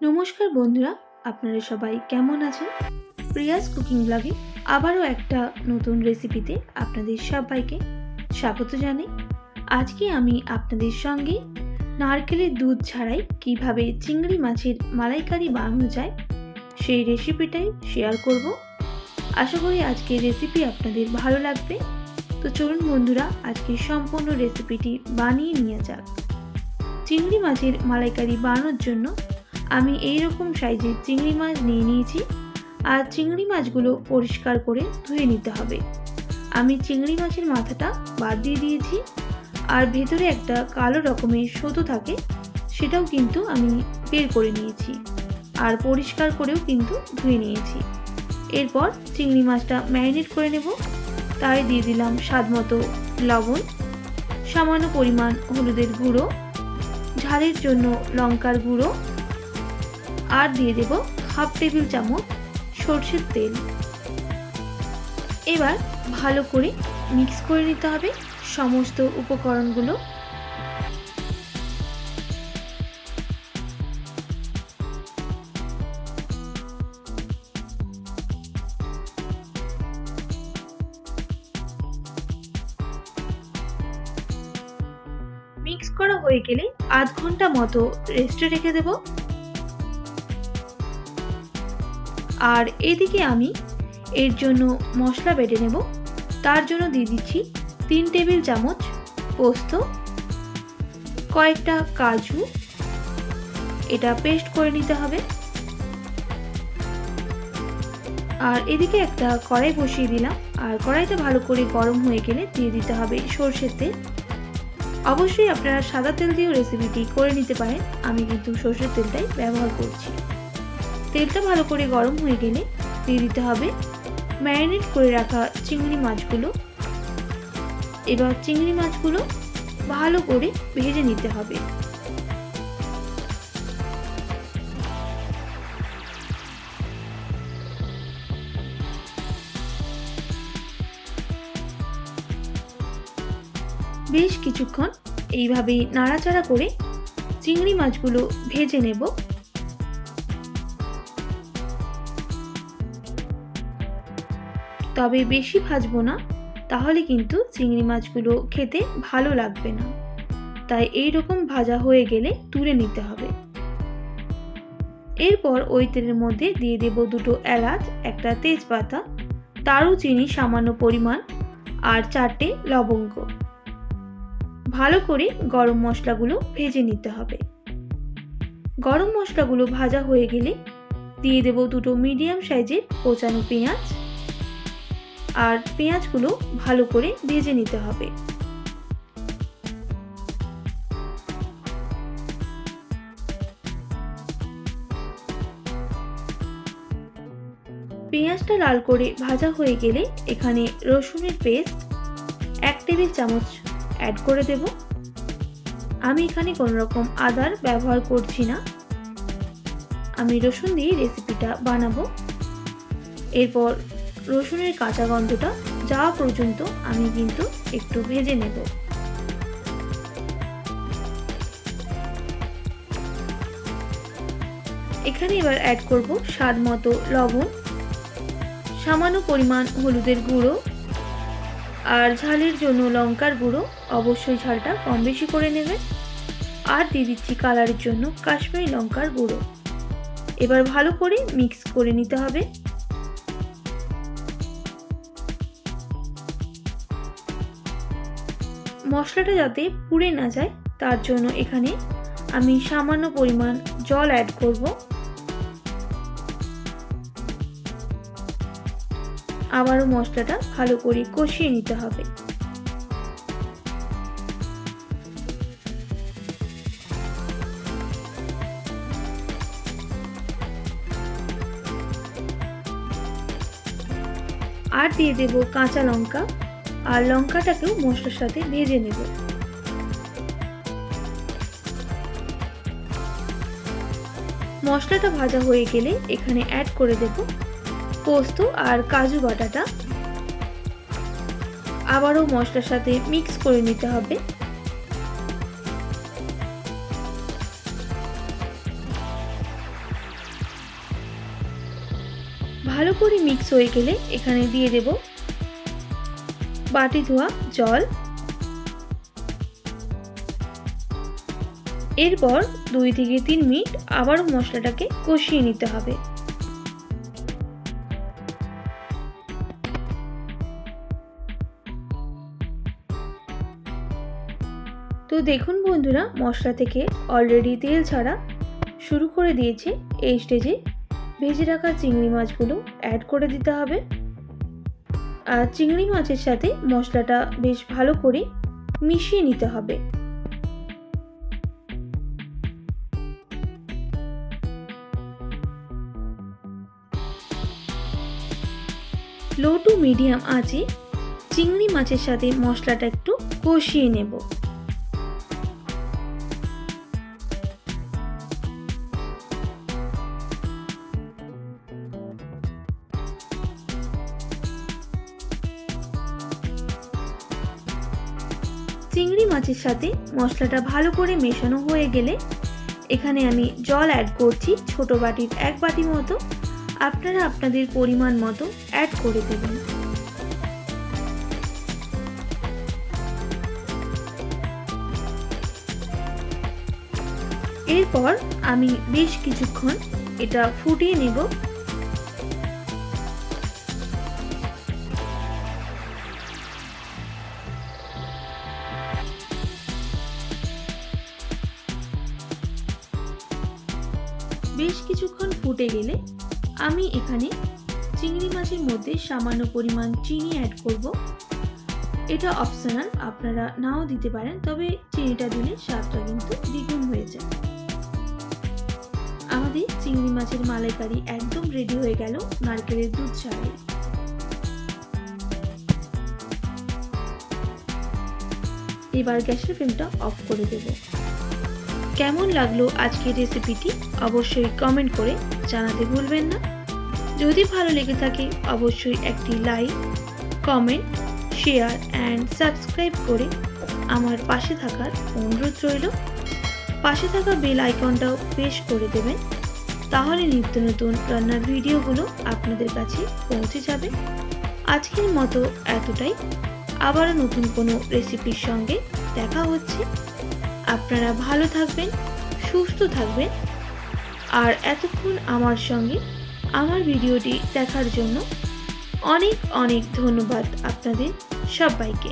নমস্কার বন্ধুরা, আপনারা সবাই কেমন আছেন? প্রিয়াস কুকিং ব্লগে আবারও একটা নতুন রেসিপিতে আপনাদের সবাইকে স্বাগত জানাই। আজকে আমি আপনাদের সঙ্গে নারকেলের দুধ ছাড়াই কীভাবে চিংড়ি মাছের মালাইকারি বানানো যায় সেই রেসিপিটাই শেয়ার করব। আশা করি আজকে রেসিপি আপনাদের ভালো লাগবে। তো চলুন বন্ধুরা, আজকে সম্পূর্ণ রেসিপিটি বানিয়ে নিয়ে যাক। চিংড়ি মাছের মালাইকারি বানানোর জন্য আমি এই রকম সাইজের চিংড়ি মাছ নিয়ে নিয়েছি আর চিংড়ি মাছগুলো পরিষ্কার করে ধুয়ে নিতে হবে। আমি চিংড়ি মাছের মাথাটা বাদ দিয়ে দিয়েছি আর ভেতরে একটা কালো রকমের সুতো থাকে, সেটাও কিন্তু আমি বের করে নিয়েছি আর পরিষ্কার করেও কিন্তু ধুয়ে নিয়েছি। এরপর চিংড়ি মাছটা ম্যারিনেট করে নেব, তাই দিয়ে দিলাম স্বাদ মতো লবণ, সামান্য পরিমাণ হলুদের গুঁড়ো, ঝালের জন্য লঙ্কার গুঁড়ো আর দিয়ে দেব হাফ টেবিল চামচ সর্ষের তেল। এবার ভালো করে মিক্স করে নিতে হবে সমস্ত উপকরণগুলো। মিক্স করা হয়ে গেলে আধ ঘণ্টা মতো রেস্টে রেখে দেবো। আর এদিকে আমি এর জন্য মশলা বেটে নেব। তার জন্য দিয়ে দিচ্ছি তিন টেবিল চামচ পোস্ত, কয়েকটা কাজু। এটা পেস্ট করে নিতে হবে। আর এদিকে একটা কড়াই বসিয়ে দিলাম। আর কড়াইটা ভালো করে গরম হয়ে গেলে দিয়ে দিতে হবে সর্ষের তেল। অবশ্যই আপনারা সাদা তেল দিয়েও রেসিপিটি করে নিতে পারেন। আমি কিন্তু সর্ষের তেলটাই ব্যবহার করছি। তেলটা ভালো করে গরম হয়ে গেলে দিয়ে দিতে হবে ম্যারিনেট করে রাখা চিংড়ি মাছগুলো। এবার চিংড়ি মাছগুলো ভালো করে ভেজে নিতে হবে। বেশ কিছুক্ষণ এইভাবে নাড়াচাড়া করে চিংড়ি মাছগুলো ভেজে নেব। তবে বেশি ভাজবো না, তাহলে কিন্তু চিংড়ি মাছগুলো খেতে ভালো লাগবে না। তাই এই রকম ভাজা হয়ে গেলে তুলে নিতে হবে। এরপর ওই তেলের মধ্যে দিয়ে দেব দুটো এলাচ, একটা তেজপাতা তারও চিনি সামান্য পরিমাণ আর চারটে লবঙ্গ। ভালো করে গরম মশলাগুলো ভেজে নিতে হবে। গরম মশলাগুলো ভাজা হয়ে গেলে দিয়ে দেব দুটো মিডিয়াম সাইজের কোচানো পেঁয়াজ আর পেঁয়াজগুলো ভালো করে ভেজে নিতে হবে। পেঁয়াজটা লাল করে ভাজা হয়ে গেলে এখানে রসুনের পেস্ট এক টেবিল চামচ অ্যাড করে দেব। আমি এখানে কোনো রকম আদার ব্যবহার করছি না। আমি রসুন দিয়ে রেসিপিটা বানাবো। এরপর রসুনের কাঁচা গন্ধটা যাওয়া পর্যন্ত আমি কিন্তু একটু ভেজে নেব। এখানে এবার অ্যাড করব স্বাদ মতো লবণ, সামান্য পরিমাণ হলুদের গুঁড়ো আর ঝালের জন্য লঙ্কার গুঁড়ো। অবশ্যই ঝালটা কম বেশি করে নেবে। আর দিয়ে দিচ্ছি কালারের জন্য কাশ্মীরি লঙ্কার গুঁড়ো। এবার ভালো করে মিক্স করে নিতে হবে। মশলাটা যাতে পুড়ে না যায়, তার জন্য এখানে আমি সামান্য পরিমাণ জল অ্যাড করব। আবারও মশলাটা ভালো করে কষিয়ে নিতে হবে। আর দিয়ে দেব কাঁচা লঙ্কা। আর লঙ্কাটাকেও মশলার সাথে ভেজে নেব। মশলাটা ভাজা হয়ে গেলে এখানে অ্যাড করে দেব পোস্ত আর কাজু বাটাটা। আবারও মশলার সাথে মিক্স করে নিতে হবে। ভালো করে মিক্স হয়ে গেলে এখানে দিয়ে দেব বাটি ধোয়া, জল। এরপর দুই থেকে তিন মিনিট আবারও মশলাটাকে কষিয়ে নিতে হবে। তো দেখুন বন্ধুরা, মশলা থেকে অলরেডি তেল ছাড়া শুরু করে দিয়েছে। এই স্টেজে ভেজে রাখা চিংড়ি মাছগুলো অ্যাড করে দিতে হবে। আর চিংড়ি মাছের সাথে মশলাটা বেশ ভালো করে মিশিয়ে নিতে হবে। লো টু মিডিয়াম আঁচে চিংড়ি মাছের সাথে মশলাটা একটু কষিয়ে নেব। চিংড়ি মাছের সাথে মশলাটা ভালো করে মেশানো হয়ে গেলে এখানে আমি জল অ্যাড করছি ছোট বাটির এক বাটি মতো। আপনারা আপনাদের পরিমাণ মতো অ্যাড করে দেবেন। এরপর আমি বেশ কিছুক্ষণ এটা ফুটিয়ে নেব। বেশ কিছুক্ষণ ফুটে গেলে আমি এখানে চিংড়ি মাছের মধ্যে সামান্য পরিমাণ চিনি অ্যাড করব। এটা অপশনাল আপনারা নাও দিতে পারেন, তবে চিনিটা দিলে স্বাদটা কিন্তু দ্বিগুণ হয়ে যায়। আমাদের চিংড়ি মাছের মালাইকারি একদম রেডি হয়ে গেল নারকেলের দুধ ছাড়াই। এবার গ্যাসের ফ্লেমটা অফ করে দেব। কেমন লাগল আজকের রেসিপিটি অবশ্যই কমেন্ট করে জানাতে ভুলবেন না। যদি ভালো লেগে থাকে, অবশ্যই একটি like comment share and subscribe করে আমার পাশে থাকার অনুরোধ রইল। পাশে থাকা বেল আইকনটাও প্রেস করে দেবেন। তাহলে নিত্য নতুন রান্নার ভিডিওগুলো আপনাদের কাছে পৌঁছে যাবে। আজকের মতো এতটাই। আবারও নতুন কোনো রেসিপির সঙ্গে দেখা হচ্ছে। আপনারা ভালো থাকবেন, সুস্থ থাকবেন। আর এতক্ষণ আমার সঙ্গে আমার ভিডিওটি দেখার জন্য অনেক অনেক ধন্যবাদ আপনাদের সবাইকে।